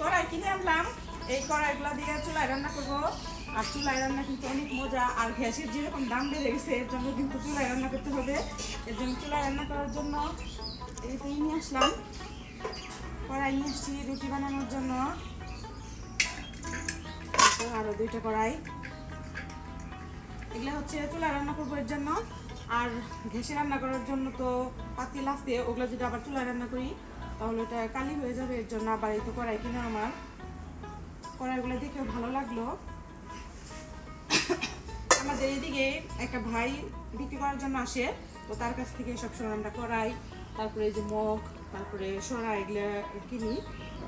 কড়াই কিনে আনলাম। এই কড়াইগুলো দিয়ে চুলায় রান্না করব। আর চুলায় রান্না কিন্তু অনেক মজা। আর গ্যাসের যেরকম দাম বেড়ে গেছে, এর জন্য কিন্তু চুলায় রান্না করতে হবে। এর জন্য চুলায় রান্না করার জন্য এই নিয়ে আসলাম। কড়াই নিয়ে আসছি রুটি বানানোর জন্য। তো আরও দুইটা কড়াই। এগুলো হচ্ছে চুলায় রান্না করব এর জন্য। আর ঘেসে রান্না করার জন্য তো পাতিল আছে, ওগুলো যদি আবার চুলায় রান্না করি তাহলে ওটা কালি হয়ে যাবে, এর জন্য আবার এই তো কড়াই কিনা আমার। কড়াইগুলো দেখেও ভালো লাগল। আমাদের এদিকে একটা ভাই বিক্রি করার জন্য আসে, তো তার কাছ থেকে সবসময় আমরা কড়াই, তারপরে এই যে মগ, তারপরে সরা এগুলো কিনি।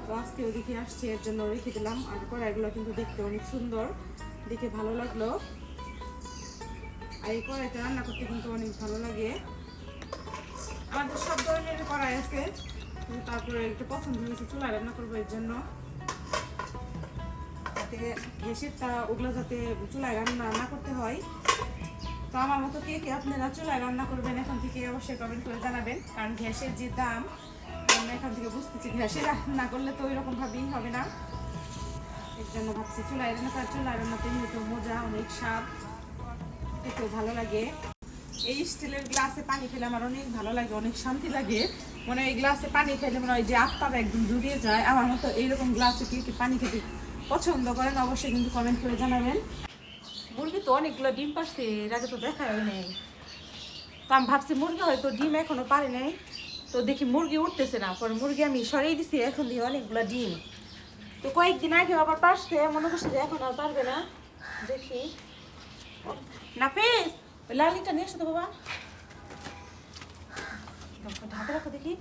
তো আজকে ওদিকে আসছে, এর জন্য রেখে দিলাম। আর কড়াইগুলো কিন্তু দেখতে অনেক সুন্দর, দেখে ভালো লাগল। আর এই কড়াইটা রান্না করতে কিন্তু অনেক ভালো লাগে। আমাদের সব ধরনের কড়াই আছে। তারপরে একটু পছন্দ হয়েছে চুলা রান্না করব এর জন্য। যাতে ঘেসেরটা ওগুলো যাতে চুলায় রান্না না করতে হয়। তো আমার মতো কে কে আপনারা চুলায় রান্না করবেন, এখন থেকে অবশ্যই কমেন্ট করে জানাবেন। কারণ গ্যাসের যে দাম আমরা এখান থেকে বুঝতেছি গ্যাসে রান্না করলে তো ওই হবে না। এর জন্য ভাবছি চুলায় রান্না করার চুলায় রান্নাতে তো মজা, অনেক স্বাদ, খেতেও ভালো লাগে। এই স্টিলের গ্লাসে পানি খেলে আমার অনেক ভালো লাগে, অনেক শান্তি লাগে। মানে এই গ্লাসে পানি খেলে মনে হয় যে আত্মাটা একদম জুড়িয়ে যায়। আমার মতো এইরকম গ্লাসে কি কি পানি খেতে পছন্দ করেন অবশ্যই কিন্তু কমেন্ট করে জানাবেন। মুরগি তো অনেকগুলো ডিম পাচ্ছে এর আগে তো দেখা হয় নাই। তো আমি ভাবছি মুরগি হয়তো ডিম এখনও পারে নাই। তো দেখি মুরগি উঠতেছে না, পরে মুরগি আমি সরিয়ে দিছি, এখন দিয়ে অনেকগুলো ডিম। তো কয়েকদিন আগে আবার পারছে মনে করছে যে এখন আর পারবে না। দেখি। নাফিস, ওই লালিটা নিয়ে এসো তো বাবা। ঢাকা রাখো দেখি।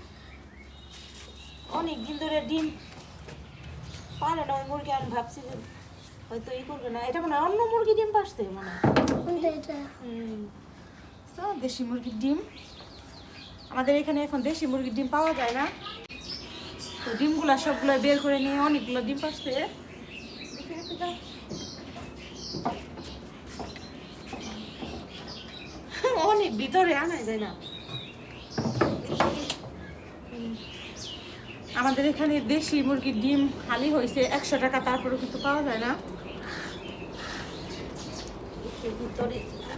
অনেক দিন ধরে ডিম পারে না ওই মুরগি আমি ভাবছি যে হয়তো ই করবে না। এটা মনে হয় অন্য মুরগি ডিম পারছে মনে। So, দেশি মুরগির ডিম। আমাদের এখানে এখন দেশি মুরগির ডিম পাওয়া যায় না। তো ডিমগুলো সবগুলো বের করে নিয়ে অনেকগুলো ডিম দেখি অনেক ভিতরে আনা যায় না। আমাদের এখানে দেশি মুরগির ডিম হালি হয়েছে একশো টাকা তারপরে কিন্তু পাওয়া যায় না। ভিতরে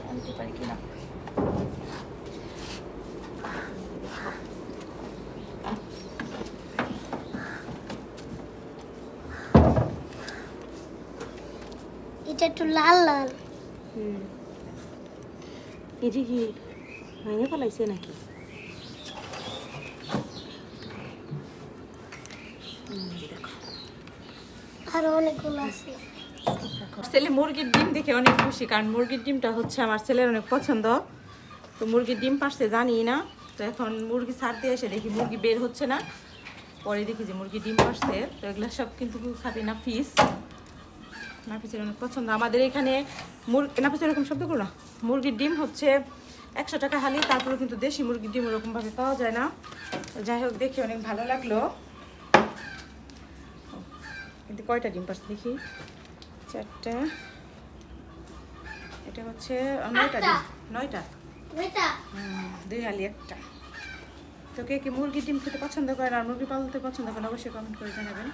আনতে পারি কিনা? এটা একটু লাল লাল। হুম। এটি কি ভেঙে ফেলাইছে নাকি হুম, দেখো। ছেলে মুরগির ডিম দেখে অনেক খুশি, কারণ মুরগির ডিমটা হচ্ছে আমার ছেলের অনেক পছন্দ। তো মুরগির ডিম পারছে, জানি না। তো এখন মুরগি ছাড়তে এসে দেখি মুরগি বের হচ্ছে না। পরে দেখি যে মুরগি ডিম পারছে। তো এগুলো সব কিন্তু খাবি না ফিস নাফিসের অনেক পছন্দ। আমাদের এখানে মুরগি নাফিস, এরকম শব্দ করো না? মুরগির ডিম হচ্ছে একশো টাকা হালি তারপরে কিন্তু দেশি মুরগির ডিম ওরকমভাবে পাওয়া যায় না। যাই হোক, দেখে অনেক ভালো লাগল। কিন্তু কয়টা ডিম? পারছে দেখি। চারটা। এটা হচ্ছে নয়টা ডিম। নয়টা? দুই হালি একটা। তো কে কে মুরগির ডিম খেতে পছন্দ করেন আর মুরগি পালতে পছন্দ করেন অবশ্যই কমেন্ট করে জানাবেন।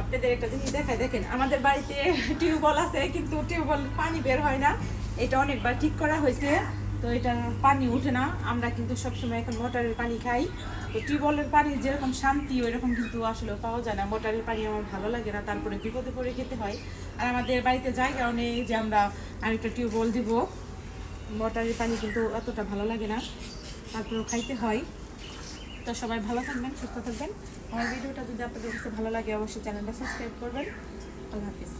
আপনাদের একটা জিনিস দেখায় দেখেন আমাদের বাড়িতে টিউবওয়েল আছে কিন্তু টিউবওয়েল পানি বের হয় না। এটা অনেকবার ঠিক করা হয়েছে। তো এটার পানি উঠে না। আমরা কিন্তু সবসময় এখন মোটরের পানি খাই। তো টিউবওয়েলের পানি যেরকম শান্তি ওই রকম কিন্তু আসলে পাওয়া যায় না। মোটরের পানি আমার ভালো লাগে না, তারপরে বিপদে পড়ে খেতে হয়। আর আমাদের বাড়িতে যাই নেই যে আমরা আরেকটা টিউবওয়েল দিব। মোটরের পানি কিন্তু অতটা ভালো লাগে না, তারপরেও খাইতে হয়। তো সবাই ভালো থাকবেন, সুস্থ থাকবেন। আমার ভিডিওটা যদি আপনাদের কাছে ভালো লাগে, অবশ্যই চ্যানেলটা সাবস্ক্রাইব করবেন। আল্লাহ হাফিজ।